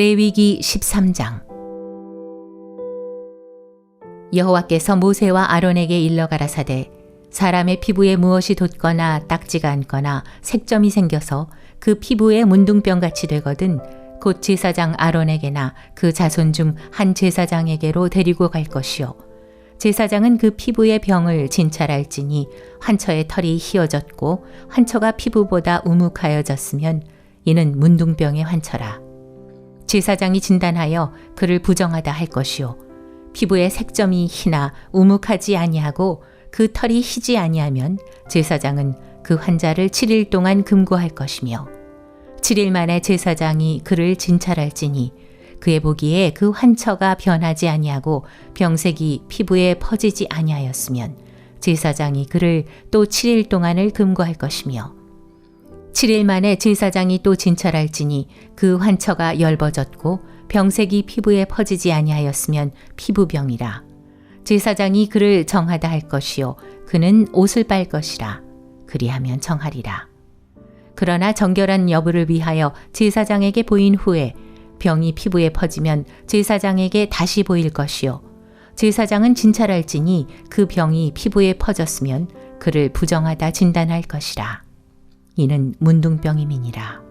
레위기 13장. 여호와께서 모세와 아론에게 일러 가라사대 사람의 피부에 무엇이 돋거나 딱지가 않거나 색점이 생겨서 그 피부에 문둥병 같이 되거든 곧 제사장 아론에게나 그 자손 중 한 제사장에게로 데리고 갈 것이요. 제사장은 그 피부의 병을 진찰할지니 환처의 털이 휘어졌고 환처가 피부보다 우묵하여졌으면 이는 문둥병의 환처라 제사장이 진단하여 그를 부정하다 할 것이요 피부의 색점이 희나 우묵하지 아니하고 그 털이 희지 아니하면 제사장은 그 환자를 7일 동안 금고할 것이며 7일 만에 제사장이 그를 진찰할지니 그의 보기에 그 환처가 변하지 아니하고 병색이 피부에 퍼지지 아니하였으면 제사장이 그를 또 7일 동안을 금고할 것이며 7일 만에 제사장이 또 진찰할지니 그 환처가 엷어졌고 병색이 피부에 퍼지지 아니하였으면 피부병이라. 제사장이 그를 정하다 할 것이요. 그는 옷을 빨 것이라. 그리하면 정하리라. 그러나 정결한 여부를 위하여 제사장에게 보인 후에 병이 피부에 퍼지면 제사장에게 다시 보일 것이요. 제사장은 진찰할지니 그 병이 피부에 퍼졌으면 그를 부정하다 진단할 것이라 이는 문둥병임이니라.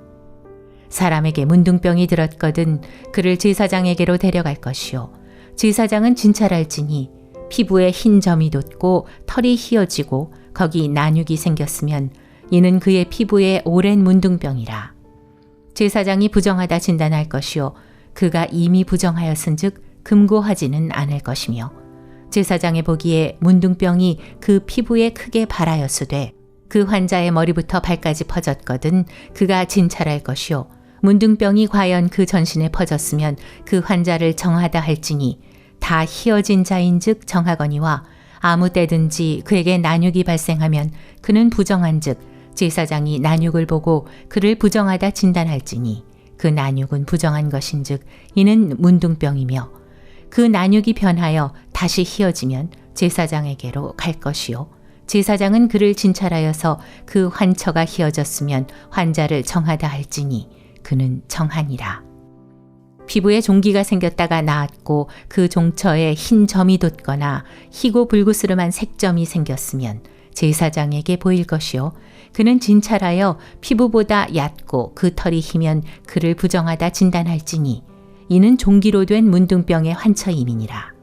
사람에게 문둥병이 들었거든 그를 제사장에게로 데려갈 것이요. 제사장은 진찰할지니 피부에 흰 점이 돋고 털이 휘어지고 거기 난육이 생겼으면 이는 그의 피부에 오랜 문둥병이라. 제사장이 부정하다 진단할 것이요. 그가 이미 부정하였은즉 금고하지는 않을 것이며 제사장의 보기에 문둥병이 그 피부에 크게 발하였으되 그 환자의 머리부터 발까지 퍼졌거든 그가 진찰할 것이요 문둥병이 과연 그 전신에 퍼졌으면 그 환자를 정하다 할지니 다 희어진 자인즉 정하거니와 아무 때든지 그에게 난육이 발생하면 그는 부정한즉 제사장이 난육을 보고 그를 부정하다 진단할지니 그 난육은 부정한 것인즉 이는 문둥병이며 그 난육이 변하여 다시 희어지면 제사장에게로 갈 것이요 제사장은 그를 진찰하여서 그 환처가 희어졌으면 환자를 정하다 할지니 그는 정하니라. 피부에 종기가 생겼다가 나았고 그 종처에 흰 점이 돋거나 희고 불구스름한 색점이 생겼으면 제사장에게 보일 것이요 그는 진찰하여 피부보다 얕고 그 털이 희면 그를 부정하다 진단할지니 이는 종기로 된 문둥병의 환처임이니라.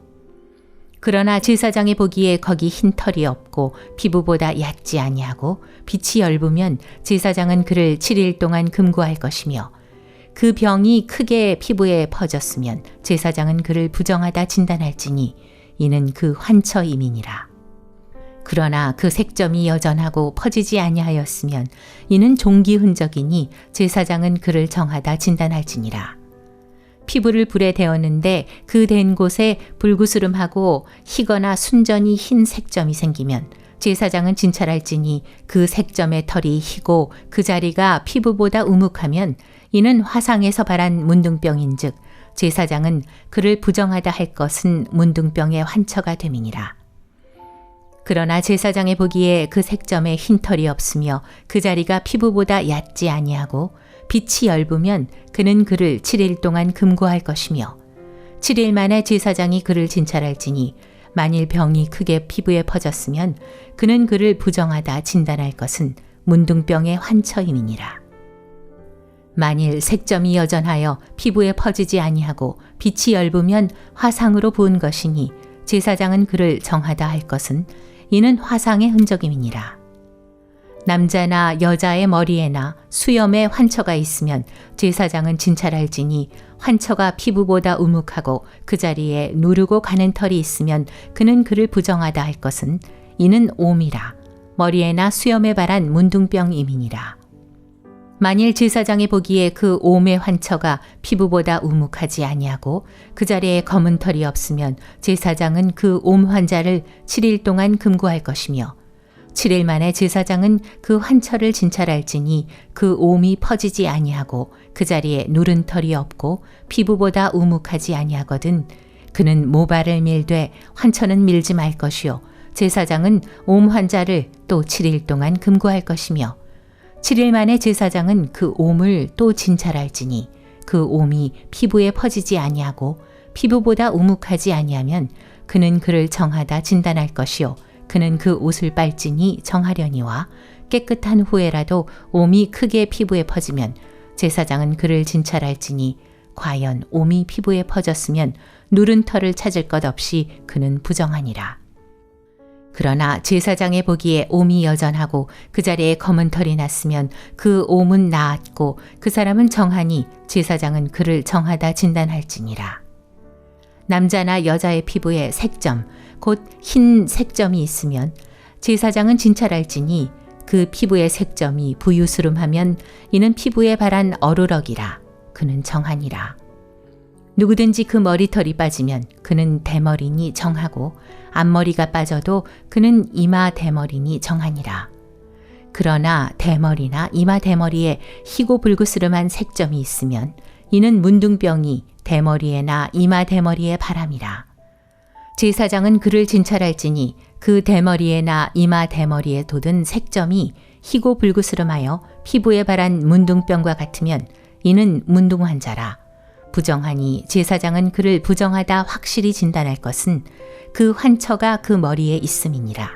그러나 제사장이 보기에 거기 흰 털이 없고 피부보다 얕지 아니하고 빛이 엷으면 제사장은 그를 7일 동안 금고할 것이며 그 병이 크게 피부에 퍼졌으면 제사장은 그를 부정하다 진단할지니 이는 그 환처임이니라. 그러나 그 색점이 여전하고 퍼지지 아니하였으면 이는 종기 흔적이니 제사장은 그를 정하다 진단할지니라. 피부를 불에 데웠는데 그댄 곳에 불구스름하고 희거나 순전히 흰 색점이 생기면 제사장은 진찰할지니 그 색점의 털이 희고 그 자리가 피부보다 우묵하면 이는 화상에서 발한 문둥병인즉 제사장은 그를 부정하다 할 것은 문둥병의 환처가 됨이니라. 그러나 제사장의 보기에 그 색점에 흰 털이 없으며 그 자리가 피부보다 얕지 아니하고 빛이 엷으면 그는 그를 7일 동안 금고할 것이며 7일 만에 제사장이 그를 진찰할지니 만일 병이 크게 피부에 퍼졌으면 그는 그를 부정하다 진단할 것은 문둥병의 환처임이니라. 만일 색점이 여전하여 피부에 퍼지지 아니하고 빛이 엷으면 화상으로 부은 것이니 제사장은 그를 정하다 할 것은 이는 화상의 흔적임이니라. 남자나 여자의 머리에나 수염에 환처가 있으면 제사장은 진찰할지니 환처가 피부보다 우묵하고 그 자리에 누르고 가는 털이 있으면 그는 그를 부정하다 할 것은 이는 옴이라 머리에나 수염에 발한 문둥병임이니라. 만일 제사장이 보기에 그 옴의 환처가 피부보다 우묵하지 아니하고 그 자리에 검은 털이 없으면 제사장은 그 옴 환자를 7일 동안 금고할 것이며 7일 만에 제사장은 그 환처를 진찰할지니 그 옴이 퍼지지 아니하고 그 자리에 누른 털이 없고 피부보다 우묵하지 아니하거든 그는 모발을 밀되 환처는 밀지 말 것이요. 제사장은 옴 환자를 또 7일 동안 금고할 것이며 7일 만에 제사장은 그 옴을 또 진찰할지니 그 옴이 피부에 퍼지지 아니하고 피부보다 우묵하지 아니하면 그는 그를 정하다 진단할 것이요 그는 그 옷을 빨지니 정하려니와 깨끗한 후에라도 옴이 크게 피부에 퍼지면 제사장은 그를 진찰할지니 과연 옴이 피부에 퍼졌으면 누른 털을 찾을 것 없이 그는 부정하니라. 그러나 제사장의 보기에 옴이 여전하고 그 자리에 검은 털이 났으면 그 옴은 나았고 그 사람은 정하니 제사장은 그를 정하다 진단할지니라. 남자나 여자의 피부에 색점, 곧 흰 색점이 있으면 제사장은 진찰할지니 그 피부의 색점이 부유스름하면 이는 피부에 바란 어루럭이라 그는 정하니라. 누구든지 그 머리털이 빠지면 그는 대머리니 정하고 앞머리가 빠져도 그는 이마 대머리니 정하니라. 그러나 대머리나 이마 대머리에 희고 불구스름한 색점이 있으면 이는 문둥병이 대머리에나 이마 대머리에 바람이라. 제사장은 그를 진찰할지니 그 대머리에 나 이마 대머리에 돋은 색점이 희고 불구스름하여 피부에 바란 문둥병과 같으면 이는 문둥 환자라. 부정하니 제사장은 그를 부정하다 확실히 진단할 것은 그 환처가 그 머리에 있음이니라.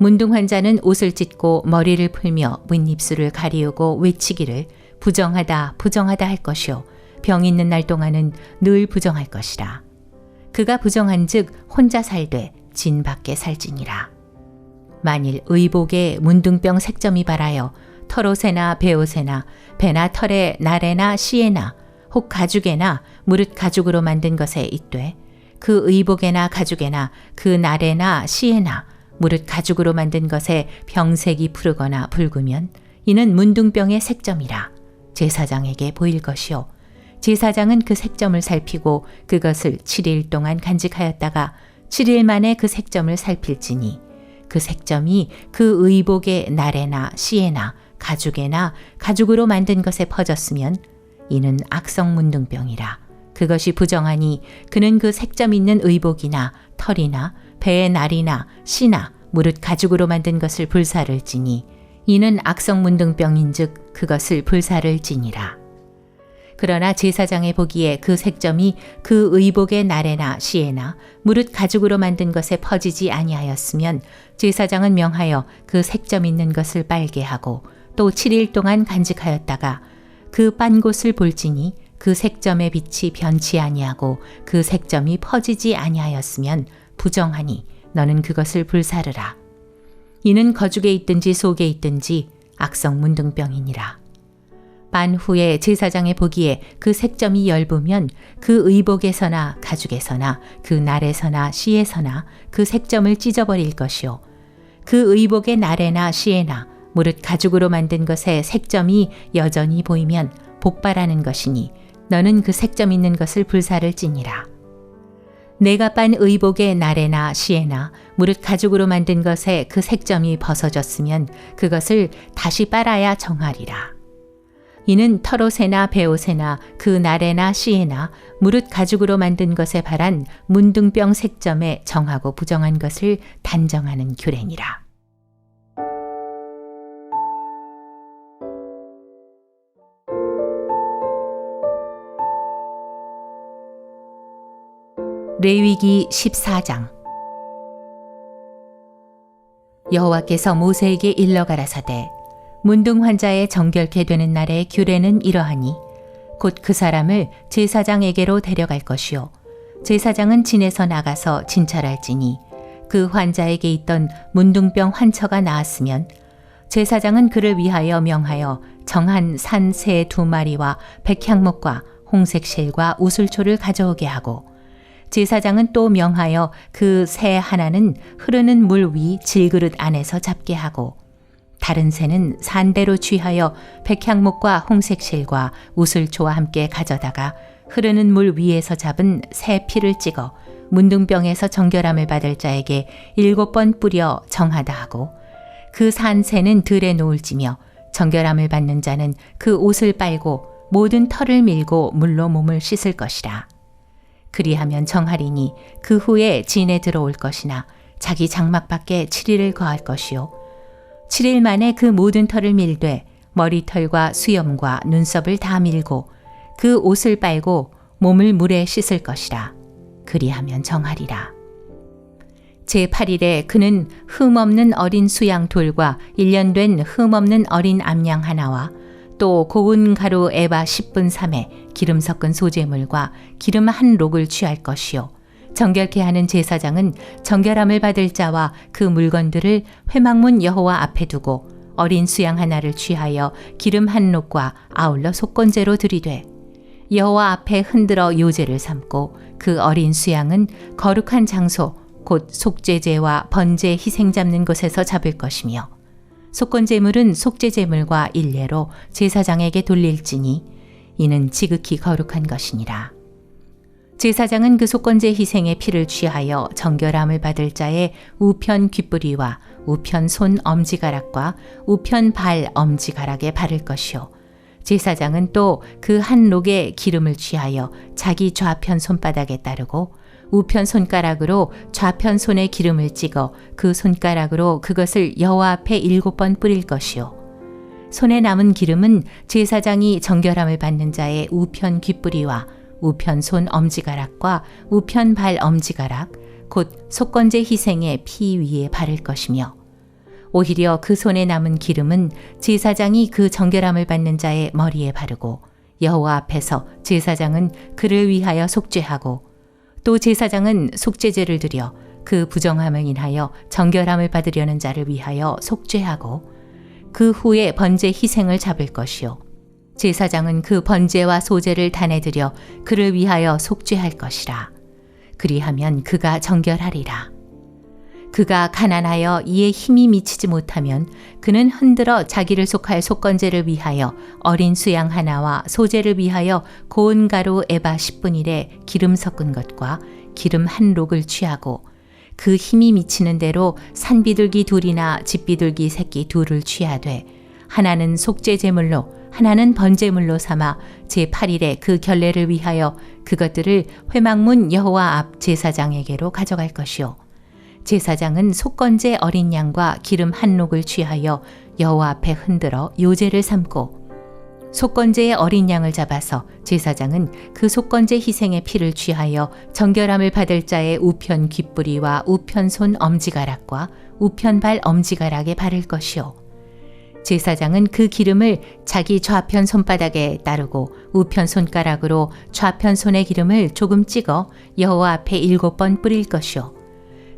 문둥 환자는 옷을 찢고 머리를 풀며 문입술을 가리우고 외치기를 부정하다 부정하다 할 것이요 병 있는 날 동안은 늘 부정할 것이라. 그가 부정한즉 혼자 살되 진 밖에 살지니라. 만일 의복에 문둥병 색점이 발하여 털옷에나 배옷에나 배나 털에 나래나 씨에나 혹 가죽에나 무릇 가죽으로 만든 것에 있되 그 의복에나 가죽에나 그 나래나 씨에나 무릇 가죽으로 만든 것에 병색이 푸르거나 붉으면 이는 문둥병의 색점이라 제사장에게 보일 것이요 제사장은 그 색점을 살피고 그것을 7일 동안 간직하였다가 7일 만에 그 색점을 살필지니 그 색점이 그 의복의 나래나 씨에나 가죽에나 가죽으로 만든 것에 퍼졌으면 이는 악성 문둥병이라 그것이 부정하니 그는 그 색점 있는 의복이나 털이나 배의 날이나 씨나 무릇 가죽으로 만든 것을 불사를 지니 이는 악성 문둥병인즉 그것을 불사를 지니라. 그러나 제사장의 보기에 그 색점이 그 의복의 날에나 시에나 무릇 가죽으로 만든 것에 퍼지지 아니하였으면 제사장은 명하여 그 색점 있는 것을 빨게 하고 또 7일 동안 간직하였다가 그 빤 곳을 볼지니 그 색점의 빛이 변치 아니하고 그 색점이 퍼지지 아니하였으면 부정하니 너는 그것을 불사르라. 이는 거죽에 있든지 속에 있든지 악성 문둥병이니라. 반 후에 제사장의 보기에 그 색점이 엷으면 그 의복에서나 가죽에서나 그 날에서나 씨에서나 그 색점을 찢어버릴 것이요. 그 의복의 날에나 씨에나 무릇 가죽으로 만든 것에 색점이 여전히 보이면 복발하는 것이니 너는 그 색점 있는 것을 불사를 찌니라. 내가 빤 의복의 날에나 시에나 무릇 가죽으로 만든 것에 그 색점이 벗어졌으면 그것을 다시 빨아야 정하리라. 이는 털옷에나 배옷에나 그 날에나 시에나 무릇 가죽으로 만든 것에 바란 문둥병 색점에 정하고 부정한 것을 단정하는 규례니라. 레위기 14장 여호와께서 모세에게 일러 가라사대 문둥 환자의 정결케 되는 날의 규례는 이러하니 곧 그 사람을 제사장에게로 데려갈 것이요. 제사장은 진에서 나가서 진찰할지니 그 환자에게 있던 문둥병 환처가 나았으면 제사장은 그를 위하여 명하여 정한 산 새 두 마리와 백향목과 홍색 실과 우슬초를 가져오게 하고 제사장은 또 명하여 그 새 하나는 흐르는 물 위 질그릇 안에서 잡게 하고 다른 새는 산대로 취하여 백향목과 홍색실과 우슬초와 함께 가져다가 흐르는 물 위에서 잡은 새 피를 찍어 문둥병에서 정결함을 받을 자에게 일곱 번 뿌려 정하다 하고 그 산 새는 들에 놓을지며 정결함을 받는 자는 그 옷을 빨고 모든 털을 밀고 물로 몸을 씻을 것이라. 그리하면 정하리니 그 후에 진에 들어올 것이나 자기 장막 밖에 7일을 거할 것이요 7일 만에 그 모든 털을 밀되 머리털과 수염과 눈썹을 다 밀고 그 옷을 빨고 몸을 물에 씻을 것이라. 그리하면 정하리라. 제8일에 그는 흠없는 어린 수양 돌과 1년 된 흠없는 어린 암양 하나와 또 고운 가루 에바 10분 3에 기름 섞은 소재물과 기름 한 록을 취할 것이요. 정결케 하는 제사장은 정결함을 받을 자와 그 물건들을 회막문 여호와 앞에 두고 어린 수양 하나를 취하여 기름 한 록과 아울러 속건제로 드리되 여호와 앞에 흔들어 요제를 삼고 그 어린 수양은 거룩한 장소 곧 속죄제와 번제 희생 잡는 곳에서 잡을 것이며 속건제물은 속죄제물과 일례로 제사장에게 돌릴지니 이는 지극히 거룩한 것이니라. 제사장은 그 속건제 희생의 피를 취하여 정결함을 받을 자의 우편 귓부리와 우편 손 엄지가락과 우편 발 엄지가락에 바를 것이요. 제사장은 또 그 한 록에 기름을 취하여 자기 좌편 손바닥에 따르고 우편 손가락으로 좌편 손에 기름을 찍어 그 손가락으로 그것을 여호와 앞에 일곱 번 뿌릴 것이요. 손에 남은 기름은 제사장이 정결함을 받는 자의 우편 귓부리와 우편 손 엄지가락과 우편 발 엄지가락, 곧 속건제 희생의 피 위에 바를 것이며, 오히려 그 손에 남은 기름은 제사장이 그 정결함을 받는 자의 머리에 바르고 여호와 앞에서 제사장은 그를 위하여 속죄하고 또 제사장은 속죄제를 드려 그 부정함을 인하여 정결함을 받으려는 자를 위하여 속죄하고 그 후에 번제 희생을 잡을 것이요 제사장은 그 번제와 소제를 들여 그를 위하여 속죄할 것이라. 그리하면 그가 정결하리라. 그가 가난하여 이에 힘이 미치지 못하면 그는 흔들어 자기를 속할 속건제를 위하여 어린 수양 하나와 소제를 위하여 고운 가루 에바 10분일에 기름 섞은 것과 기름 한 록을 취하고 그 힘이 미치는 대로 산비둘기 둘이나 집비둘기 새끼 둘을 취하되 하나는 속죄 제물로 하나는 번제물로 삼아 제8일에 그 결례를 위하여 그것들을 회막문 여호와 앞 제사장에게로 가져갈 것이요. 제사장은 속건제 어린 양과 기름 한 록을 취하여 여호와 앞에 흔들어 요제를 삼고 속건제의 어린 양을 잡아서 제사장은 그 속건제 희생의 피를 취하여 정결함을 받을 자의 우편 귓부리와 우편 손 엄지가락과 우편 발 엄지가락에 바를 것이요 제사장은 그 기름을 자기 좌편 손바닥에 따르고 우편 손가락으로 좌편 손의 기름을 조금 찍어 여호와 앞에 일곱 번 뿌릴 것이요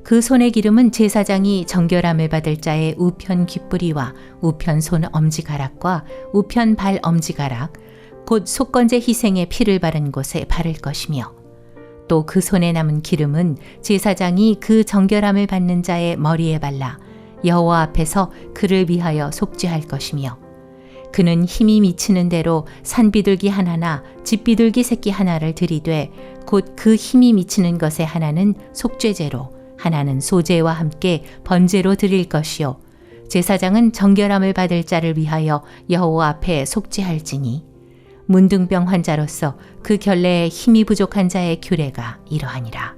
그 손의 기름은 제사장이 정결함을 받을 자의 우편 귓부리와 우편 손 엄지가락과 우편 발 엄지가락 곧 속건제 희생의 피를 바른 곳에 바를 것이며 또 그 손에 남은 기름은 제사장이 그 정결함을 받는 자의 머리에 발라 여호와 앞에서 그를 위하여 속죄할 것이며 그는 힘이 미치는 대로 산비둘기 하나나 집비둘기 새끼 하나를 들이되 곧 그 힘이 미치는 것의 하나는 속죄제로 하나는 소제와 함께 번제로 드릴 것이요. 제사장은 정결함을 받을 자를 위하여 여호와 앞에 속죄할지니 문둥병 환자로서 그 결례에 힘이 부족한 자의 규례가 이러하니라.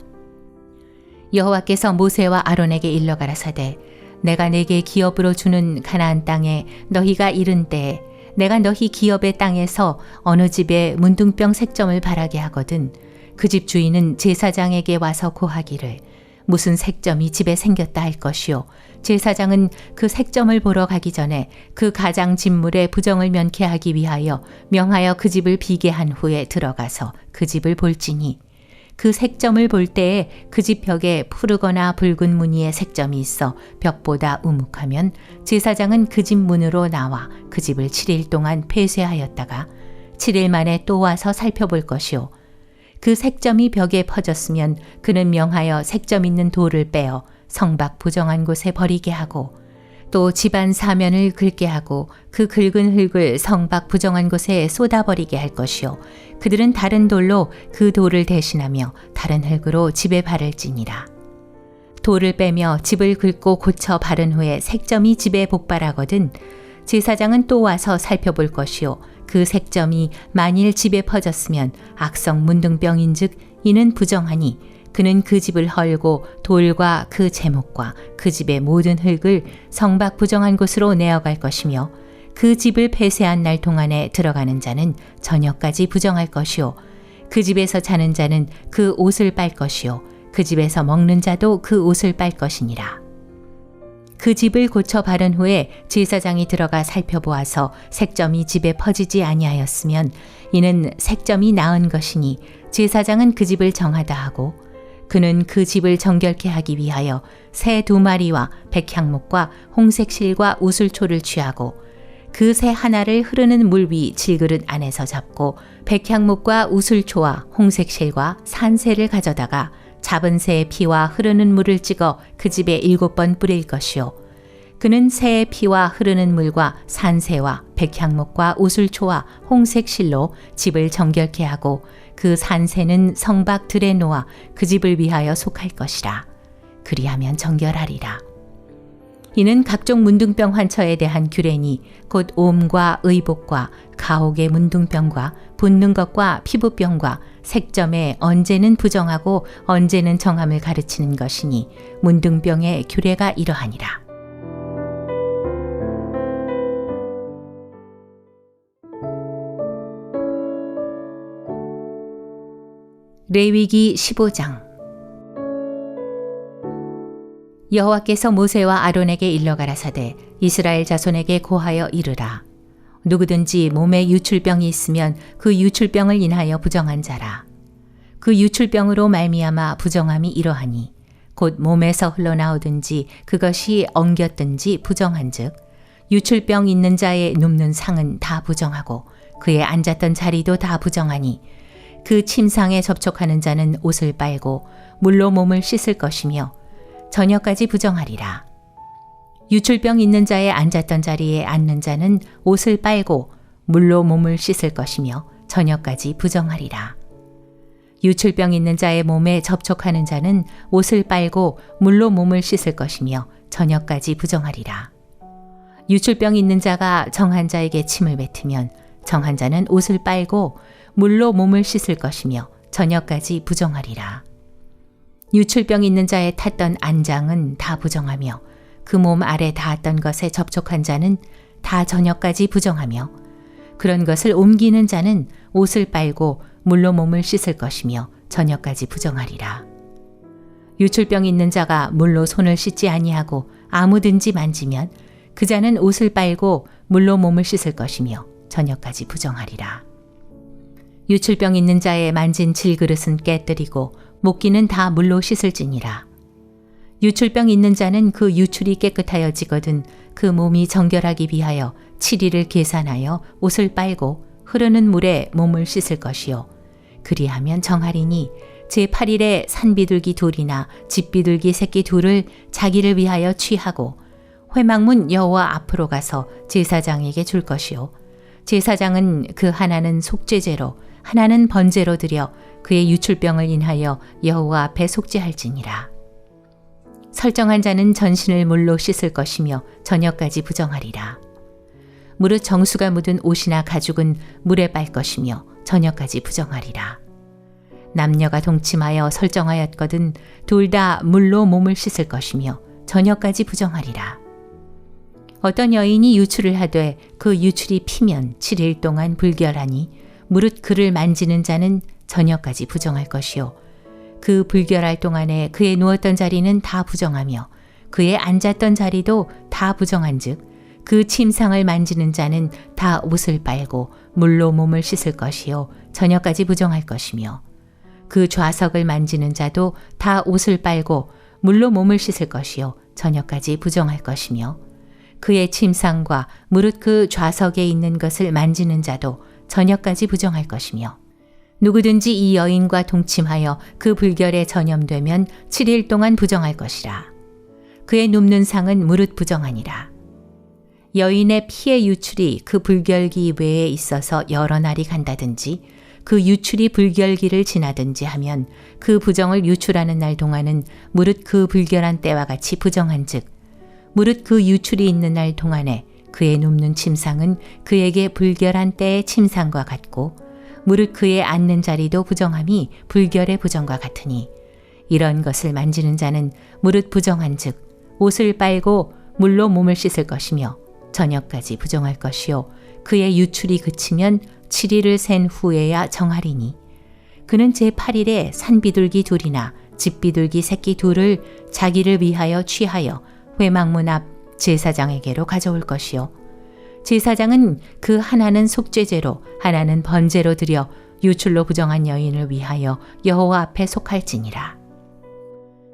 여호와께서 모세와 아론에게 일러 가라사대 내가 내게 기업으로 주는 가나안 땅에 너희가 이른 때에 내가 너희 기업의 땅에서 어느 집에 문둥병 색점을 바라게 하거든 그 집 주인은 제사장에게 와서 고하기를 무슨 색점이 집에 생겼다 할 것이요. 제사장은 그 색점을 보러 가기 전에 그 가장 진물의 부정을 면케하기 위하여 명하여 그 집을 비게 한 후에 들어가서 그 집을 볼지니 그 색점을 볼 때에 그 집 벽에 푸르거나 붉은 무늬의 색점이 있어 벽보다 우묵하면 제사장은 그 집 문으로 나와 그 집을 7일 동안 폐쇄하였다가 7일 만에 또 와서 살펴볼 것이요. 그 색점이 벽에 퍼졌으면 그는 명하여 색점 있는 돌을 빼어 성박 부정한 곳에 버리게 하고 또 집안 사면을 긁게 하고 그 긁은 흙을 성박 부정한 곳에 쏟아버리게 할 것이요. 그들은 다른 돌로 그 돌을 대신하며 다른 흙으로 집에 바를지니라. 돌을 빼며 집을 긁고 고쳐 바른 후에 색점이 집에 복발하거든 제사장은 또 와서 살펴볼 것이요. 그 색점이 만일 집에 퍼졌으면 악성 문둥병인즉 이는 부정하니 그는 그 집을 헐고 돌과 그 제목과 그 집의 모든 흙을 성박 부정한 곳으로 내어갈 것이며 그 집을 폐쇄한 날 동안에 들어가는 자는 저녁까지 부정할 것이요 그 집에서 자는 자는 그 옷을 빨 것이요 그 집에서 먹는 자도 그 옷을 빨 것이니라. 그 집을 고쳐 바른 후에 제사장이 들어가 살펴보아서 색점이 집에 퍼지지 아니하였으면 이는 색점이 나은 것이니 제사장은 그 집을 정하다 하고 그는 그 집을 정결케 하기 위하여 새 두 마리와 백향목과 홍색 실과 우슬초를 취하고 그 새 하나를 흐르는 물 위 질그릇 안에서 잡고 백향목과 우슬초와 홍색 실과 산새를 가져다가 잡은 새의 피와 흐르는 물을 찍어 그 집에 일곱 번 뿌릴 것이요. 그는 새의 피와 흐르는 물과 산새와 백향목과 우슬초와 홍색 실로 집을 정결케 하고 그 산새는 성박 들에 놓아 그 집을 위하여 속할 것이라. 그리하면 정결하리라. 이는 각종 문둥병 환처에 대한 규례니 곧 옴과 의복과 가옥의 문둥병과 붓는 것과 피부병과 색점에 언제는 부정하고 언제는 정함을 가르치는 것이니 문둥병의 규례가 이러하니라. 레위기 15장. 여호와께서 모세와 아론에게 일러 가라사대 이스라엘 자손에게 고하여 이르라. 누구든지 몸에 유출병이 있으면 그 유출병을 인하여 부정한 자라. 그 유출병으로 말미암아 부정함이 이러하니 곧 몸에서 흘러나오든지 그것이 엉겼든지 부정한즉 유출병 있는 자의 눕는 상은 다 부정하고 그의 앉았던 자리도 다 부정하니 그 침상에 접촉하는 자는 옷을 빨고 물로 몸을 씻을 것이며 저녁까지 부정하리라. 유출병 있는 자의 앉았던 자리에 앉는 자는 옷을 빨고 물로 몸을 씻을 것이며 저녁까지 부정하리라. 유출병 있는 자의 몸에 접촉하는 자는 옷을 빨고 물로 몸을 씻을 것이며 저녁까지 부정하리라. 유출병 있는 자가 정한 자에게 침을 뱉으면 정한 자는 옷을 빨고 물로 몸을 씻을 것이며 저녁까지 부정하리라. 유출병 있는 자의 탔던 안장은 다 부정하며 그 몸 아래 닿았던 것에 접촉한 자는 다 저녁까지 부정하며 그런 것을 옮기는 자는 옷을 빨고 물로 몸을 씻을 것이며 저녁까지 부정하리라. 유출병 있는 자가 물로 손을 씻지 아니하고 아무든지 만지면 그 자는 옷을 빨고 물로 몸을 씻을 것이며 저녁까지 부정하리라. 유출병 있는 자의 만진 질그릇은 깨뜨리고 목기는 다 물로 씻을지니라. 유출병 있는 자는 그 유출이 깨끗하여지거든 그 몸이 정결하기 위하여 7일을 계산하여 옷을 빨고 흐르는 물에 몸을 씻을 것이요. 그리하면 정하리니 제8일에 산비둘기 둘이나 집비둘기 새끼 둘을 자기를 위하여 취하고 회막문 여호와 앞으로 가서 제사장에게 줄 것이요. 제사장은 그 하나는 속죄제로 하나는 번제로 드려 그의 유출병을 인하여 여호와 앞에 속죄할지니라. 설정한 자는 전신을 물로 씻을 것이며 저녁까지 부정하리라. 무릇 정수가 묻은 옷이나 가죽은 물에 빨 것이며 저녁까지 부정하리라. 남녀가 동침하여 설정하였거든 둘 다 물로 몸을 씻을 것이며 저녁까지 부정하리라. 어떤 여인이 유출을 하되 그 유출이 피면 7일 동안 불결하니 무릇 그를 만지는 자는 저녁까지 부정할 것이요. 그 불결할 동안에 그의 누웠던 자리는 다 부정하며 그의 앉았던 자리도 다 부정한즉 그 침상을 만지는 자는 다 옷을 빨고 물로 몸을 씻을 것이요 저녁까지 부정할 것이며 그 좌석을 만지는 자도 다 옷을 빨고 물로 몸을 씻을 것이요 저녁까지 부정할 것이며 그의 침상과 무릇 그 좌석에 있는 것을 만지는 자도 저녁까지 부정할 것이며 누구든지 이 여인과 동침하여 그 불결에 전염되면 7일 동안 부정할 것이라. 그의 눕는 상은 무릇 부정하니라. 여인의 피의 유출이 그 불결기 외에 있어서 여러 날이 간다든지 그 유출이 불결기를 지나든지 하면 그 부정을 유출하는 날 동안은 무릇 그 불결한 때와 같이 부정한 즉 무릇 그 유출이 있는 날 동안에 그의 눕는 침상은 그에게 불결한 때의 침상과 같고 무릇 그의 앉는 자리도 부정함이 불결의 부정과 같으니 이런 것을 만지는 자는 무릇 부정한즉 옷을 빨고 물로 몸을 씻을 것이며 저녁까지 부정할 것이요 그의 유출이 그치면 7일을 센 후에야 정하리니 그는 제8일에 산비둘기 둘이나 집비둘기 새끼 둘을 자기를 위하여 취하여 회막문 앞 제사장에게로 가져올 것이요 제사장은 그 하나는 속죄제로 하나는 번제로 드려 유출로 부정한 여인을 위하여 여호와 앞에 속할지니라.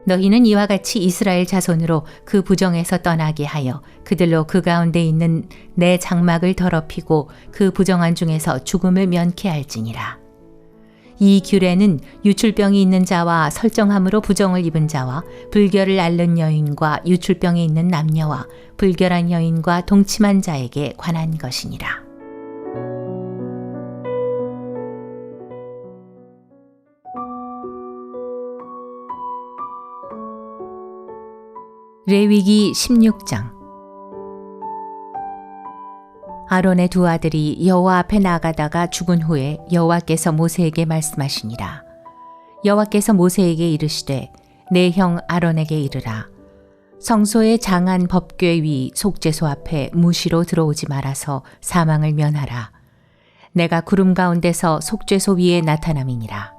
너희는 이와 같이 이스라엘 자손으로 그 부정에서 떠나게 하여 그들로 그 가운데 있는 내 장막을 더럽히고 그 부정한 중에서 죽음을 면케 할지니라. 이 규례는 유출병이 있는 자와 설정함으로 부정을 입은 자와 불결을 앓는 여인과 유출병이 있는 남녀와 불결한 여인과 동침한 자에게 관한 것이니라. 레위기 16장 아론의 두 아들이 여호와 앞에 나가다가 죽은 후에 여호와께서 모세에게 말씀하시니라. 여호와께서 모세에게 이르시되 내 형 아론에게 이르라. 성소의 장한 법궤 위 속죄소 앞에 무시로 들어오지 말아서 사망을 면하라. 내가 구름 가운데서 속죄소 위에 나타남이니라.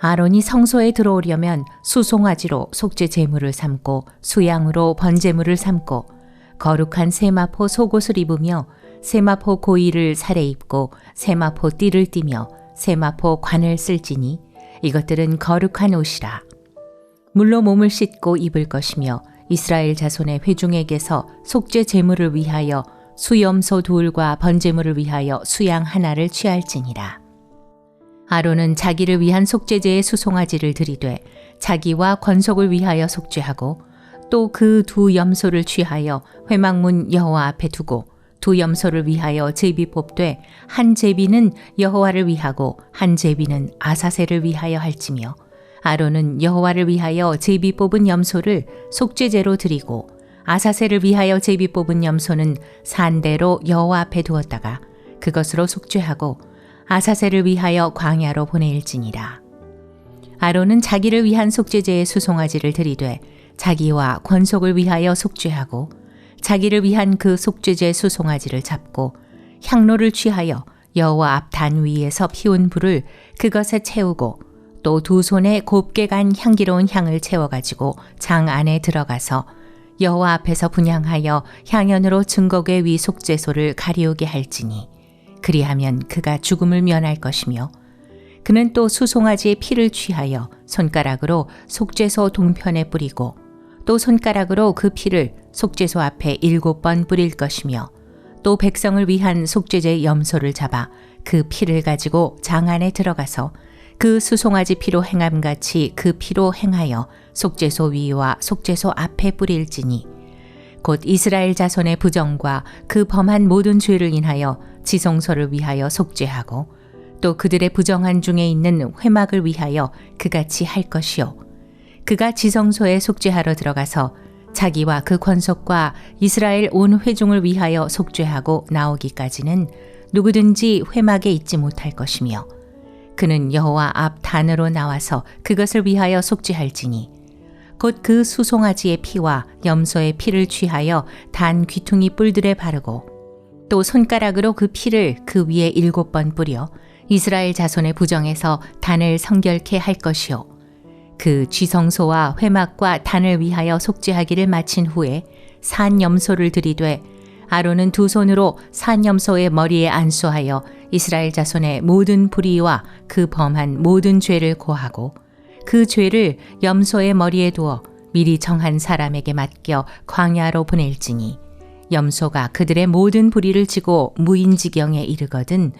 아론이 성소에 들어오려면 수송아지로 속죄 제물을 삼고 수양으로 번제물을 삼고 거룩한 세마포 속옷을 입으며 세마포 고이를 살에 입고 세마포 띠를 띠며 세마포 관을 쓸지니 이것들은 거룩한 옷이라. 물로 몸을 씻고 입을 것이며 이스라엘 자손의 회중에게서 속죄 제물을 위하여 수염소 둘과 번제물을 위하여 수양 하나를 취할지니라. 아론은 자기를 위한 속죄제의 수송아지를 들이되 자기와 권속을 위하여 속죄하고 또 그 두 염소를 취하여 회막문 여호와 앞에 두고 두 염소를 위하여 제비 뽑되 한 제비는 여호와를 위하고 한 제비는 아사셀을 위하여 할지며 아론은 여호와를 위하여 제비 뽑은 염소를 속죄제로 드리고 아사셀을 위하여 제비 뽑은 염소는 산대로 여호와 앞에 두었다가 그것으로 속죄하고 아사셀을 위하여 광야로 보내일지니라. 아론은 자기를 위한 속죄제의 수송아지를 들이되 자기와 권속을 위하여 속죄하고 자기를 위한 그 속죄제 수송아지를 잡고 향로를 취하여 여호와 앞 단 위에서 피운 불을 그것에 채우고 또 두 손에 곱게 간 향기로운 향을 채워 가지고 장 안에 들어가서 여호와 앞에서 분향하여 향연으로 증거궤 위 속죄소를 가리우게 할지니 그리하면 그가 죽음을 면할 것이며 그는 또 수송아지의 피를 취하여 손가락으로 속죄소 동편에 뿌리고 또 손가락으로 그 피를 속죄소 앞에 일곱 번 뿌릴 것이며 또 백성을 위한 속죄제 염소를 잡아 그 피를 가지고 장 안에 들어가서 그 수송아지 피로 행함같이 그 피로 행하여 속죄소 위와 속죄소 앞에 뿌릴지니 곧 이스라엘 자손의 부정과 그 범한 모든 죄를 인하여 지성소를 위하여 속죄하고 또 그들의 부정한 중에 있는 회막을 위하여 그같이 할 것이요. 그가 지성소에 속죄하러 들어가서 자기와 그 권속과 이스라엘 온 회중을 위하여 속죄하고 나오기까지는 누구든지 회막에 있지 못할 것이며 그는 여호와 앞 단으로 나와서 그것을 위하여 속죄할지니 곧 그 수송아지의 피와 염소의 피를 취하여 단 귀퉁이 뿔들에 바르고 또 손가락으로 그 피를 그 위에 일곱 번 뿌려 이스라엘 자손의 부정에서 단을 성결케 할 것이요 그 쥐성소와 회막과 단을 위하여 속죄하기를 마친 후에 산 염소를 들이되 아론은 두 손으로 산 염소의 머리에 안수하여 이스라엘 자손의 모든 불의와 그 범한 모든 죄를 고하고 그 죄를 염소의 머리에 두어 미리 정한 사람에게 맡겨 광야로 보낼지니 염소가 그들의 모든 불의를 지고 무인지경에 이르거든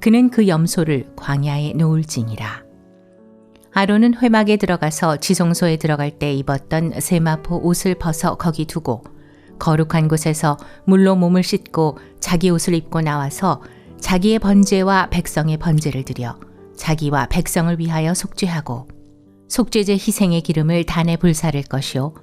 그는 그 염소를 광야에 놓을지니라. 아론은 회막에 들어가서 지성소에 들어갈 때 입었던 세마포 옷을 벗어 거기 두고 거룩한 곳에서 물로 몸을 씻고 자기 옷을 입고 나와서 자기의 번제와 백성의 번제를 드려 자기와 백성을 위하여 속죄하고 속죄제 희생의 기름을 단에 불사를 것이요.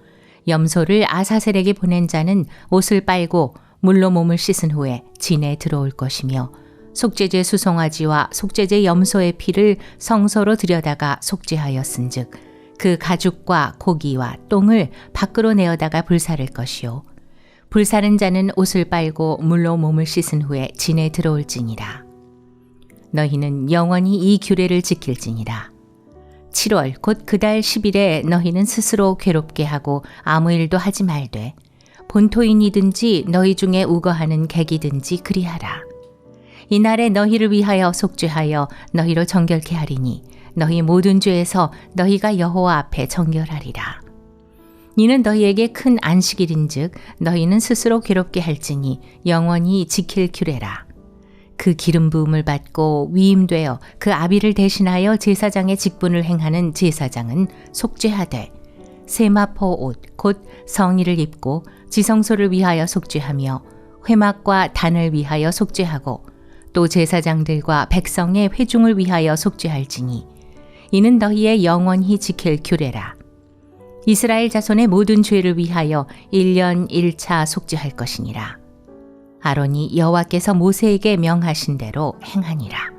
염소를 아사셀에게 보낸 자는 옷을 빨고 물로 몸을 씻은 후에 진에 들어올 것이며 속죄제 수송아지와 속죄제 염소의 피를 성소로 들여다가 속죄하였은즉 그 가죽과 고기와 똥을 밖으로 내어다가 불사를 것이요 불사른 자는 옷을 빨고 물로 몸을 씻은 후에 진에 들어올지니라. 너희는 영원히 이 규례를 지킬지니라. 7월 곧 그달 10일에 너희는 스스로 괴롭게 하고 아무 일도 하지 말되 본토인이든지 너희 중에 우거하는 객이든지 그리하라. 이날에 너희를 위하여 속죄하여 너희를 정결케 하리니 너희 모든 죄에서 너희가 여호와 앞에 정결하리라. 이는 너희에게 큰 안식일인즉 너희는 스스로 괴롭게 할지니 영원히 지킬 규례라. 그 기름 부음을 받고 위임되어 그 아비를 대신하여 제사장의 직분을 행하는 제사장은 속죄하되 세마포 옷 곧 성의를 입고 지성소를 위하여 속죄하며 회막과 단을 위하여 속죄하고 또 제사장들과 백성의 회중을 위하여 속죄할지니 이는 너희의 영원히 지킬 규례라. 이스라엘 자손의 모든 죄를 위하여 1년 1차 속죄할 것이니라. 아론이 여호와께서 모세에게 명하신 대로 행하니라.